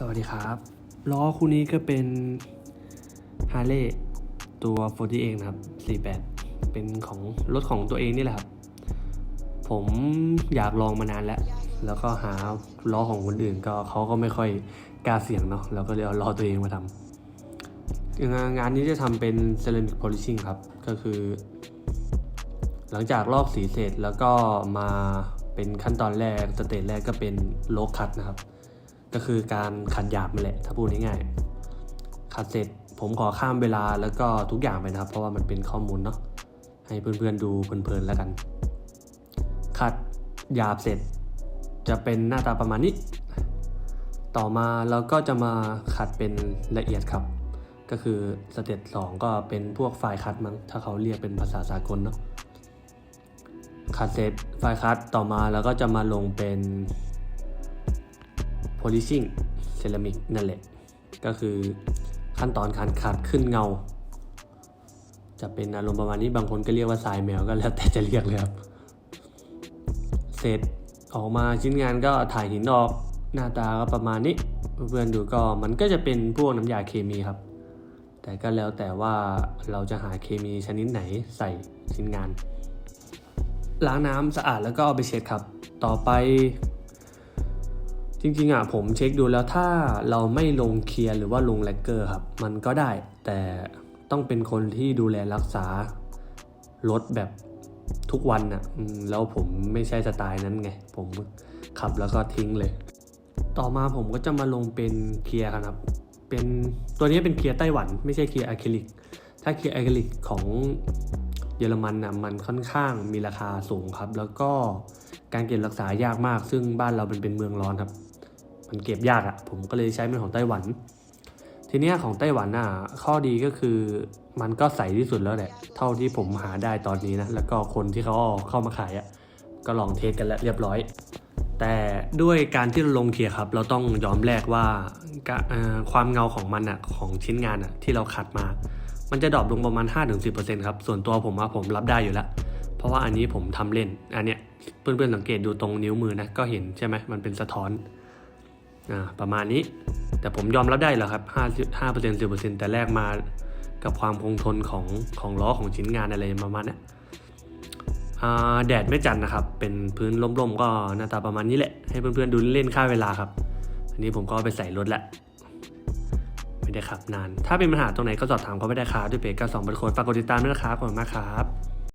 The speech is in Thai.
สวัสดีครับ ล้อคู่นี้ก็เป็น h a r l e y ตัว 40 เองนะครับ 48 เป็นของรถของตัวเองนี่แหละครับ ผมอยากลองมานานแล้ว แล้วก็หาล้อของคนอื่นก็เขาก็ไม่ค่อยกล้าเสี่ยงเนาะเราก็เลยเอาล้อตัวเองมาทำงานงานนี้จะทำเป็น ceramic polishing ครับ ก็คือ หลังจากลอกสีเสร็จแล้วก็มาเป็นขั้นตอนแรกสเตจแรกก็เป็นโลคัตนะครับ ก็คือการขัดหยาบมาแหละถ้าพูดง่ายๆขัดเสร็จผมขอข้ามเวลาแล้วก็ทุกอย่างไปนะครับ เพราะว่ามันเป็นข้อมูลเนาะให้เพื่อนๆดูเพลินๆแล้วกัน ขัดหยาบเสร็จ จะเป็นหน้าตาประมาณนี้ ต่อมาเราก็จะมาขัดเป็นละเอียดครับ ก็คือสเต็ปสองก็เป็นพวกไฟล์คัดมั้งถ้าเขาเรียกเป็นภาษาสากลเนาะขัดเสร็จไฟล์คัดต่อมาเราก็จะมาลงเป็น polishing ceramic นั่นแหละ ก็คือขั้นตอนการขัดขึ้นเงา จะเป็นอารมณ์ประมาณนี้บางคนก็เรียกว่าทรายแมวก็แล้วแต่จะเรียกเลยครับ เสร็จออกมาชิ้นงานก็ถ่ายหินออกหน้าตาก็ประมาณนี้ เพื่อนๆดูก็มันก็จะเป็นพวกน้ำยาเคมีครับ แต่ก็แล้วแต่ว่าเราจะหาเคมีชนิดไหนใส่ชิ้นงาน ล้างน้ำสะอาดแล้วก็เอาไปเช็ดครับ ต่อไป จริงๆอะผมเช็คดูแล้วถ้าเราไม่ลงเคลียร์หรือว่าลงแลกเกอร์ครับ มันก็ได้ แต่ต้องเป็นคนที่ดูแลรักษารถแบบทุกวันอะแล้วผมไม่ใช่สไตล์นั้นไง ผมขับแล้วก็ทิ้งเลย ต่อมาผมก็จะมาลงเป็นเคลียร์ครับ เป็นตัวนี้เป็นเคลียร์ไต้หวัน ไม่ใช่เคลียร์อะคริลิก ถ้าเคลียร์อะคริลิกของเยอรมันนะมันค่อนข้างมีราคาสูงครับ แล้วก็การเก็บรักษายากมาก ซึ่งบ้านเราเป็นเป็นเมืองร้อนครับ มันเก็บยากอะ่ะผมก็เลยใช้เป็นของไต้หวัน ทีเนี้ยของไต้หวันอะข้อดีก็คือมันก็ใสที่สุดแล้วแหละ เท่าที่ผมหาได้ตอนนี้นะแล้วก็คนที่เขาเอาเข้ามาขายอะก็ลองเทสกันแล้วเรียบร้อย แต่ด้วยการที่เราลงเคลียร์ครับ เราต้องยอมแลกว่าความเงาของมันอะของชิ้นงานอะที่เราขัดมา มันจะดรอปลงประมาณ 5-10%ครับส่วนตัวผมว่าผมรับได้อยู่แล้วเพราะว่าอันนี้ผมทำเล่น อันเนี้ยเพื่อนๆสังเกตดูตรงนิ้วมือนะก็เห็นใช่ไหมมันเป็นสะท้อน ประมาณนี้ แต่ผมยอมรับได้เหรอครับ5 5% 10%แต่แรกมากับความคงทนของของล้อของชิ้นงานอะไรประมาณนี้แดดไม่จัดนะครับ เป็นพื้นร่มๆ ก็หน้าตาประมาณนี้แหละ ให้เพื่อนๆดูเล่นค่าเวลาครับ อันนี้ผมก็ไปใส่รถแล้วไม่ได้ขับนาน ถ้าเป็นปัญหาตรงไหนก็สอบถามเขาไม่ได้ครับด้วยเพจ92เป็นคนฝากกดติดตามด้วยนะครับขอบคุณมากครับ